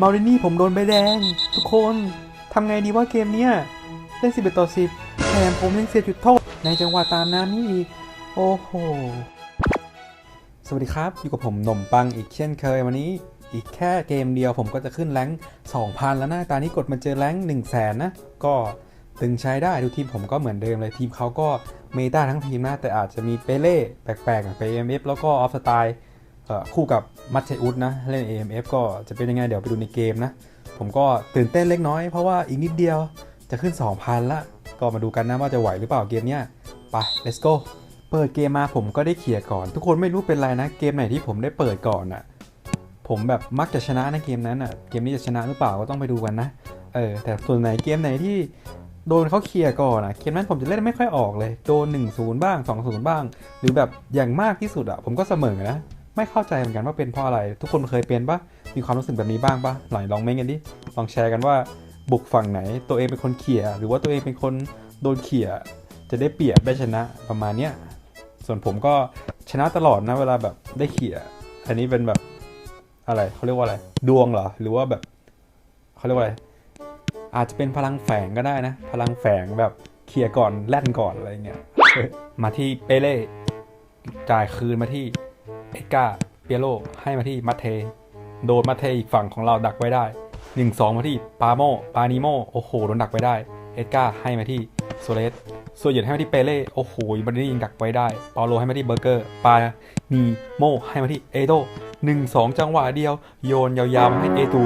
มารินี่ผมโดนใบแดง ทุกคนทำไงดีว่าเกมเนี้ยเล่น11ต่อ 10แถมผมยังเสียจุดโทษ ในจังหวะตามน้ำนี่อีกโอ้โห สวัสดีครับ อยู่กับผมหนมปังอีกเช่นเคยวันนี้ อีกแค่เกมเดียวผมก็จะขึ้นแรงค์2,000 แล้วนะตอนนี้กดมาเจอแรงค์1 0 0 0 0แสนนะ ก็ตึงใช้ได้ดูทีมผมก็เหมือนเดิมเลยทีมเขาก็เมตาทั้งทีมนะแต่อาจจะมีเปเล่แปลกๆอย่างเป AMF แล้วก็ออฟสไตล์ คู่กับมัตเชอุสนะเล่น AMF ก็จะเป็นยังไงเดี๋ยวไปดูในเกมนะ ผมก็ตื่นเต้นเล็กน้อยเพราะว่าอีกนิดเดียวจะขึ้น 2,000 ละ ก็มาดูกันนะว่าจะไหวหรือเปล่าเกมเนี้ยไป let's go เปิดเกมมาผมก็ได้เขี่ยก่อน ทุกคนไม่รู้เป็นไรนะ เกมไหนที่ผมได้เปิดก่อนอะ่ะผมแบบมักจะชนะในะเกมนั้นอะ่ะเกมนี้จะชนะหรือเปล่าก็ต้องไปดูกันนะเออแต่ส่วนไหนเกมไหนที่โดนเขาเคลียร์ก่อนอะ่ะเกมนั้นผมจะเล่นไม่ค่อยออกเลย โดน1-0บ้าง 2-0 บ้าง หรือแบบอย่างมากที่สุดอะผมก็เสมอนะ ไม่เข้าใจเหมือนกันว่าเป็นเพราะอะไร ทุกคนเคยเป็นปะมีความรู้สึกแบบนี้บ้างปะหน่อยลองเม้นกันดิลองแชร์กันว่าบุกฝั่งไหน ตัวเองเป็นคนเขี่ยหรือว่าตัวเองเป็นคนโดนเขี่ยจะได้เปรียบได้ชนะประมาณเนี้ยส่วนผมก็ชนะตลอดนะเวลาแบบได้เขี่ยอันนี้เป็นแบบอะไรเขาเรียกว่าอะไร ดวงเหรอหรือว่าแบบเขาเรียกว่าอะไรอาจจะเป็นพลังแฝงก็ได้นะ พลังแฝงแบบเคลียร์ก่อนแล่นก่อนอะไรเงี้ยมาที่เปเล่จ่ายคืนมาที่ เอกาเปียโลให้มาที่มัตเท โดนมัตเทอีกฝั่งของเราดักไว้ได้ 1 2 มาที่ปาโมปานิโมโอ้โหโดนดักไว้ได้ เอ็ดการ์ให้มาที่โซเลสส่วนเหยียดให้มาที่เปเล่ โอ้โหบันนี่ยิงดักไว้ได้ เปาโลให้มาที่เบอร์เกอร์ ปานีโมให้มาที่เอโตหนึ่งสองจังหวะเดียว โยนยาวๆมาให้เอตู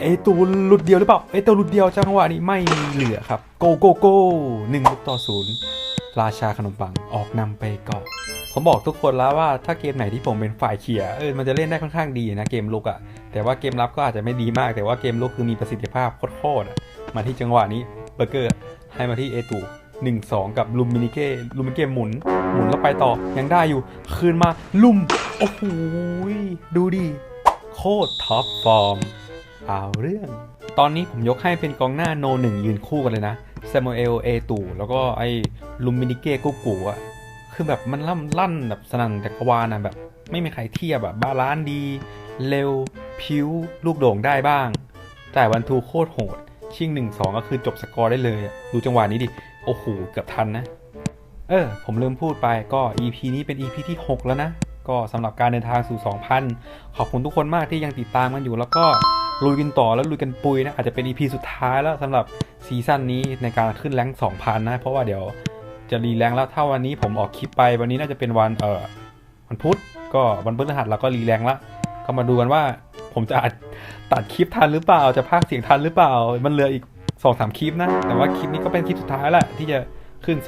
เอตูหลุดเดียวหรือเปล่า เอตูหลุดเดียวจังหวะนี้ไม่มีเหลือครับ โกโกโก้หนึ่งต่อศูนย์ราชาขนมปังออกนำไปก่อน ผมบอกทุกคนแล้วว่าถ้าเกมไหนที่ผมเป็นฝ่ายเขี่ยเออมันจะเล่นได้ค่อนข้างดีนะเกมลุกอะ่ะแต่ว่าเกมรับก็อาจจะไม่ดีมาก แต่ว่าเกมลุกคือมีประสิทธิภาพโคตรๆอะมาที่จังหวะนี้เบอร์เกอร์ให้มาที่เอตูหนึ่งสองกับลุมมินิเก้ลุมมินิเก้หมุน หมุนแล้วไปต่อยังได้อยู่ คืนมาลุม โอ้โหดูดิ โคตรท็อปฟอร์ม เอาเรื่อง ตอนนี้ผมยกให้เป็นกองหน้าโนหนึ่งยืนคู่กันเลยนะซามูเอลเอตูแล้วก็ไอ้ลุมมินิเก้กุ๊กกูอะ คือแบบมันล่ำลั่นแบบสนั่นจักรวาลนะแบบ ไม่มีใครเทียบแบบบาลานซ์ดี เร็ว พิ้ว ลูกโด่งได้บ้าง แต่วันทูโคตรโหด ชิงหนึ่งสองก็คือจบสกอร์ได้เลยดูจังหวะนี้ดิ โอ้โห เกือบทันนะ เออ ผมลืมพูดไปก็ EP นี้เป็น EP ที่ 6 แล้วนะ ก็สำหรับการเดินทางสู่ 2,000 ขอบคุณทุกคนมากที่ยังติดตามกันอยู่แล้วก็ลุยกันต่อแล้วลุยกันปุยนะอาจจะเป็น EP สุดท้ายแล้วสำหรับซีซั่นนี้ในการขึ้นแรง2,000นะเพราะว่าเดี๋ยว จะรีแรงแล้วถ้าวันนี้ผมออกคลิปไปวันนี้น่าจะเป็นวันเออวันพุธก็วันพฤหัสเราก็รีแรงละก็มาดูกันว่า ผมจะอัดตัดคลิปทันหรือเปล่าจะพากเสียงทันหรือเปล่า มันเหลืออีกสองสามคลิปนะ แต่ว่าคลิปนี้ก็เป็นคลิปสุดท้ายแหละที่จะขึ้น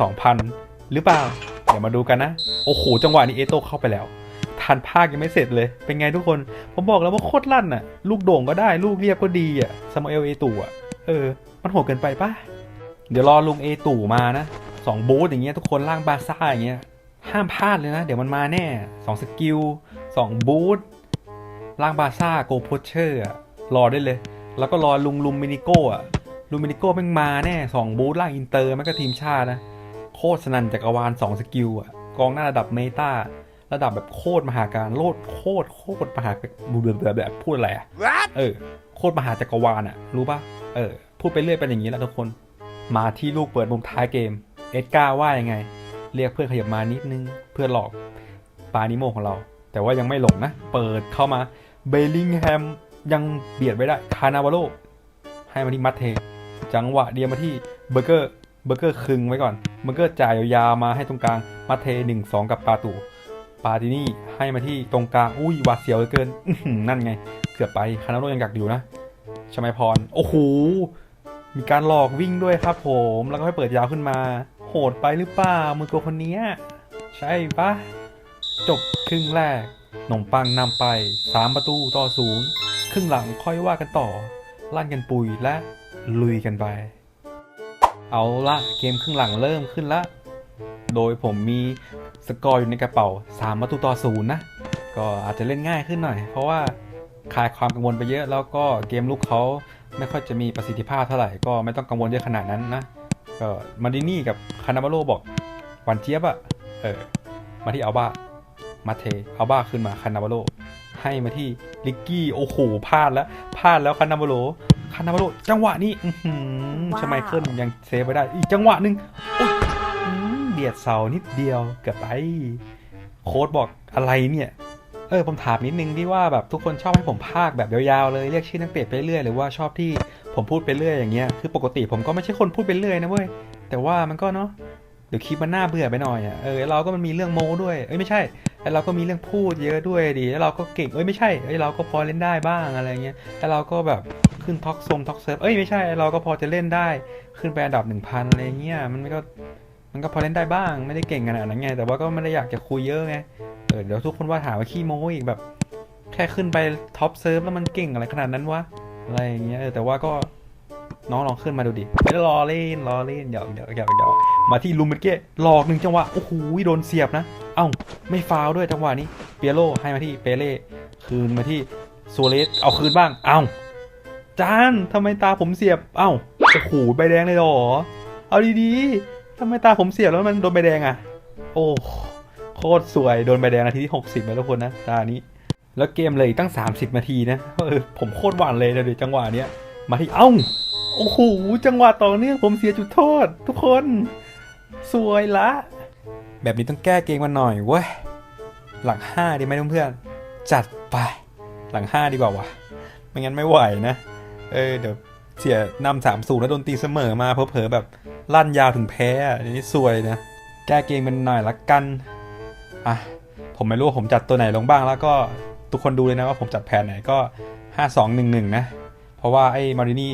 2,000หรือเปล่า เดี๋ยวมาดูกันนะ โอ้โห จังหวะนี้เอโต้เข้าไปแล้วทันภาคยังไม่เสร็จเลย เป็นไงทุกคน ผมบอกแล้วว่าโคตรลั่นอะลูกโด่งก็ได้ ลูกเรียบก็ดีอะซามูเอลเอตู่อะเออ มันโหดเกินไปปะเดี๋ยวรอลุงเอตู่มานะ สองบูธอย่างเงี้ยทุกคนล่างบาซ่าอย่างเงี้ยห้ามพลาดเลยนะ เดี๋ยวมันมาแน่สองสกิลสองบูธล่างบาซ่าโกโพเชอร์อะรอได้เลย แล้วก็รอลุงลุมมินิโก้อะลุมมินิโก้แม่งมาแน่สองบูธล่างอินเตอร์แม่งก็ทีมชาตินะ โคตรสนันจักรวาลสองสกิลอะกองหน้าระดับเมตาระดับแบบโคตรมหาการโลดโคตรโคตรมหาบูเบือแบบพูดอะไรอะเออ โคตรมหาจักรวาลอะรู้ปะเออ พูดไปเรื่อยเป็นอย่างนี้แหละทุกคน มาที่ลูกเปิดมุมท้ายเกม เอ็ดการ์ว่ายังไง เรียกเพื่อนขยับมานิดนึง เพื่อหลอกปานิโมของเรา แต่ว่ายังไม่หลงนะ เปิดเข้ามาเบลลิงแฮมยังเบียดไว้ได้คานาวาโลให้มาที่มัตเท จังหวะเดียวมาที่เบอร์เกอร์เบอร์เกอร์คึงไว้ก่อนเบอร์เกอร์จ่ายยาวมาให้ตรงกลางมัตเทหนึ่งสองกับปาตูปาตินี่ให้มาที่ตรงกลางอุ้ยหวาดเสียวเหลือเกินนั่นไง เกือบไปคานาโรยังกักอยู่นะชมัยพร โอ้โห มีการหลอกวิ่งด้วยครับผม แล้วก็ให้เปิดยาวขึ้นมา หดไปหรือเปล่ามือโกคนนี้ใช่ปะจบครึ่งแรกหนมปังนำไป 3 ประตูต่อศูนย์ครึ่งหลังค่อยว่ากันต่อ ลั่นกันปุยและลุยกันไป เอาละเกมครึ่งหลังเริ่มขึ้นละ โดยผมมีสกอร์อยู่ในกระเป๋า 3 ประตูต่อศูนย์นะ ก็อาจจะเล่นง่ายขึ้นหน่อย เพราะว่าคลายความกังวลไปเยอะแล้วก็เกมลุกเขาไม่ค่อยจะมีประสิทธิภาพเท่าไหร่ก็ไม่ต้องกังวลเยอะขนาดนั้นนะ ก็มาดินี่กับคานาบาโลบอกหวันเจี๊ยบอะเออมาที่อัลบ้ามาเทอัลบ้าขึ้นมาคานาบาโลให้มาที่ลิกกี้โอ้โหพลาดแล้วพลาดแล้วคานาโบโลคานาโบโลจังหวะนี้อื้อหือว้าวชไมเคิลยังเซฟไว้ได้ อีกจังหวะหนึ่งโอ๊ยอืมเบียดเสานิดเดียวเกือบไป โค้ดบอกอะไรเนี่ยเออผมถามนิดนึงที่ว่าแบบทุกคนชอบให้ผมพากแบบยาวๆเลยเรียกชื่อนักเตะไปเรื่อยหรือว่าชอบที่ผมพูดไปเรื่อยอย่างเงี้ยคือปกติผมก็ไม่ใช่คนพูดไปเรื่อยนะเว้ยแต่ว่ามันก็เนาะเดี๋ยวคลิปมันน่าเบื่อไปหน่อยอะเออเราก็มันมีเรื่องโมด้วยเอ้ยไม่ใช่แล้วเราก็มีเรื่องพูดเยอะด้วยดิแล้วเราก็เก่งเอ้ยไม่ใช่เอ้ยเราก็พอเล่นได้บ้างอะไรเงี้ยแล้วเราก็แบบขึ้นท็อกซงท็อกเซิร์ฟเอ้ยไม่ใช่เราก็พอจะเล่นได้ขึ้นไปอันดับหนึ่งพันอะไรเงี้ยมันก็ มันก็พอเล่นได้บ้างไม่ได้เก่งขนาดนั้นไง แต่ว่าก็ไม่ได้อยากจะคุยเยอะไงเออเดี๋ยวทุกคนว่าถามว่าขี้โม้อีกแบบ แค่ขึ้นไปท็อปเซิร์ฟแล้วมันเก่งอะไรขนาดนั้นวะอะไรอย่างเงี้ยแต่ว่าก็น้องลองขึ้นมาดูดิไม่ได้รอเล่นรอเล่นหยอกหยอกหยอกหยอกมาที่ลูมิเก้หลอกหนึ่งจังหวะโอ้โหโดนเสียบนะ เอ้าไม่ฟาวด้วยจังหวะนี้เปียโรให้มาที่เปเล่คืนมาที่โซเลสเอาคืนบ้าง เอ้าจานทำไมตาผมเสียบ เอ้าโอ้โหใบแดงเลยหรอ เอาดีๆ ทำไมตาผมเสียแล้วมันโดนใบแดงอะ โอ้โคตรสวยโดนใบแดงนาทีที่ 60ไปทุกคนนะตานี้ แล้วเกมเลยตั้ง 30 นาทีนะเออผมโคตรหวานเลยเดี๋ยวจังหวะเนี้ยมาที่เอ้าโอ้โหจังหวะต่อเนื่องผมเสียจุดโทษ ทุกคน สวยละ แบบนี้ต้องแก้เกมกันหน่อยเว้ยหลัง5ดีไหมเพื่อนๆจัดไปหลัง5ดีกว่าวะไม่งั้นไม่ไหวนะ เออเดี๋ยวเสียนำสามศูนแล้วโดนตีเสมอมาเพอเพอแบบ ลั่นยาวถึงแพ้อันนี่สวยนะ แก้เกมกันหน่อยละกัน อะ ผมไม่รู้ผมจัดตัวไหนลงบ้างแล้วก็ทุกคนดูเลยนะว่าผมจัดแผนไหนก็ 5 2 1 1 นะ เพราะว่าไอ้มารินี่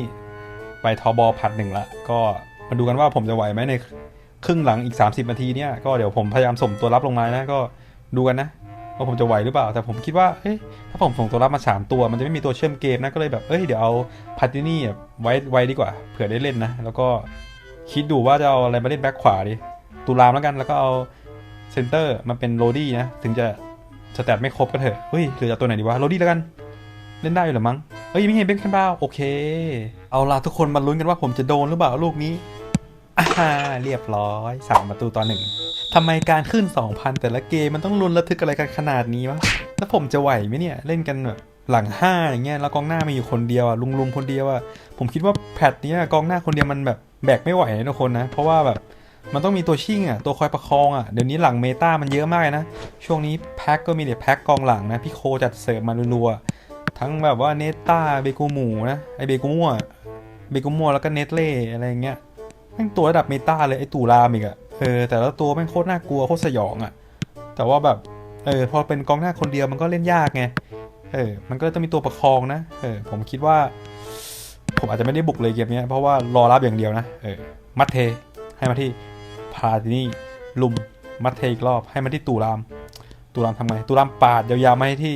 ไปทอบอผัดหนึ่งละ ก็มาดูกันว่าผมจะไหวไหมในครึ่งหลังอีก 30 นาทีเนี่ยก็เดี๋ยวผมพยายามส่งตัวรับลงมานะก็ดูกันนะว่าผมจะไหวหรือเปล่า แต่ผมคิดว่าเฮ้ยถ้าผมส่งตัวรับมา 3 ตัวมันจะไม่มีตัวเชื่อมเกมนะก็เลยแบบเอ้ยเดี๋ยวเอาพัตินี่ไว้ไว้ดีกว่าเผื่อได้เล่นนะ แล้วก็ คิดดูว่าจะเอาอะไรมาเล่นแบ็คขวาดีตุลามแล้วกัน แล้วก็เอาเซนเตอร์มาเป็นโรดี้นะ ถึงจะสแตทไม่ครบก็เถอะ เฮ้ย หรือจะตัวไหนดีวะ โรดี้แล้วกัน เล่นได้อยู่หรือมั้ง เฮ้ย ไม่เห็นเบคแคมบาโอเค เอาล่ะทุกคนมาลุ้นกันว่าผมจะโดนหรือเปล่าลูกนี้อ่าเรียบร้อยสามประตูต่อหนึ่งทำไมการขึ้น 2,000 แต่ละเกมมันต้องลุ้นระทึกอะไรกันขนาดนี้วะ แล้วผมจะไหวไหมเนี่ย เล่นกันแบบหลัง5อย่างเงี้ย แล้วกองหน้ามีอยู่คนเดียวอะลุงลุงคนเดียวอะผมคิดว่าแพทเนี้ยกองหน้าคนเดียวมันแบบ แบกไม่ไหวนะทุกคนนะ เพราะว่าแบบมันต้องมีตัวชิ่งอะ ตัวคอยประคองอะ เดี๋ยวนี้หลังเมตามันเยอะมากนะ ช่วงนี้แพ็กก็มีแต่แพ็กกองหลังนะ พี่โคจัดเสิร์ฟมารัวๆ ทั้งแบบว่าเนต้าเบกูหมูนะ ไอเบกูมัวเบกูมัวแล้วก็เนตเล่อะไรเงี้ยแม่งตัวระดับเมตาเลยไอตูรามอีกอะ เออ แต่ละตัวแม่งโคตรน่ากลัวโคตรสยองอะ แต่ว่าแบบ เออ พอเป็นกองหน้าคนเดียวมันก็เล่นยากไง เออ มันก็ต้องมีตัวประคองนะ เออ ผมคิดว่า ผมอาจจะไม่ได้บุกเลยเกมนี้เพราะว่ารอรับอย่างเดียวนะเออมัดเทให้มาที่พาที่นี่ลุมมัดเทอีกรอบให้มาที่ตูราม ตูรามทำไงตูรามปาดยาวๆมาให้ที่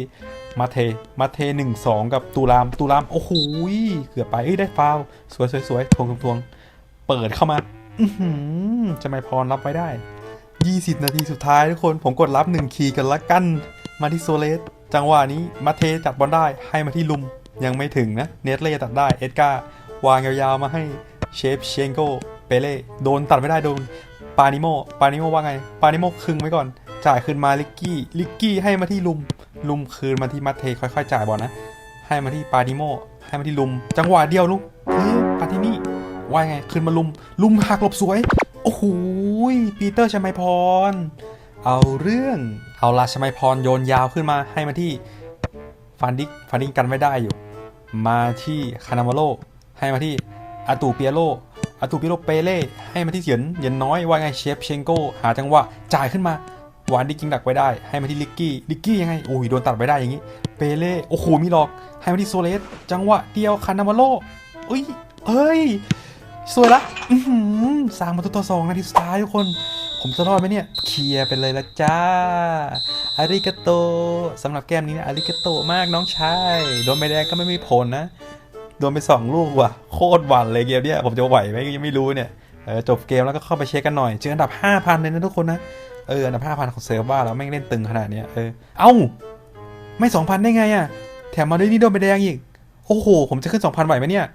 มาเท มาเทหนึ่งสองกับตูราม ตูราม โอ้โห เกือบไปเอ้ยได้ฟาวสวยสวยสวยทวงทวงทวงเปิดเข้ามาจะไม่พรรับไว้ได้ 20 นาทีสุดท้ายทุกคน ผมกดรับ 1 คีย์กันละกัน มาที่โซเลส จังหวะนี้มาเทจัดบอลได้ ให้มาที่ลุม ยังไม่ถึงนะ เนตเล่ตัดได้ เอ็ดการ์วางยาวๆมาให้เชฟเชงโกเปเล่โดนตัดไม่ได้โดนปานิโมปานิโมว่าไง ปานิโมคึงไว้ก่อน จ่ายคืนมาลิกกี้ลิกกี้ให้มาที่ลุม ลุมคืนมาที่มัตเทค่อยๆจ่ายบอลนะ ให้มาที่ปานิโมให้มาที่ลุม จังหวะเดียวลูกเฮ้ยปาทินี่ว่าไงคืนมาลุม ลุมหักหลบสวย โอ้โหปีเตอร์ชมัยพร เอาเรื่องเอาลาชมัยพรโยนยาวขึ้นมาให้มาที่ฟันดิกฟันดิกกันไม่ได้อยู่ มาที่คานาวาโลให้มาที่อาตูเปียโลอาตูเปิโรเปเล่ให้มาที่เหยินเหยินน้อยว่าไงเชฟเชงโกหาจังหวะจ่ายขึ้นมาวานดิกิงดักไว้ได้ ให้มาที่ลิกกี้ลิกกี้ยังไงโอ้ยโดนตัดไว้ได้อย่างนี้เปเล่โอ้โหมีหลอก ให้มาที่โซเลสจังหวะเดียวคานาวาโลเอ้ยเอ้ยสวยละสามประตูต่อสองนาทีสุดท้ายทุกคน ผมจะรอดไหมเนี่ย เคลียร์ไปเลยละจ้า อาริกาโตสำหรับแก้มนี้นะอาริกาโตมากน้องชายโดนใบแดงก็ไม่มีผลนะโดนไปสองลูกว่ะโคตรหวันเลยเกมเนี้ยผมจะไหวไหมยังไม่รู้เนี่ยเออจบเกมแล้วก็เข้าไปเช็คกันหน่อยเจออันดับ 5,000 เลยนะทุกคนนะเอออันดับ 5,000 ของเซิร์ฟว่าแล้วแม่งเล่นตึงขนาดนี้เออเอ้าไม่ 2,000 ได้ไงอะ่ะแถมมาด้วยนี่โดนไปแดงอีกโอ้โหผมจะขึ้น 2,000ไหวไหมเนี่ย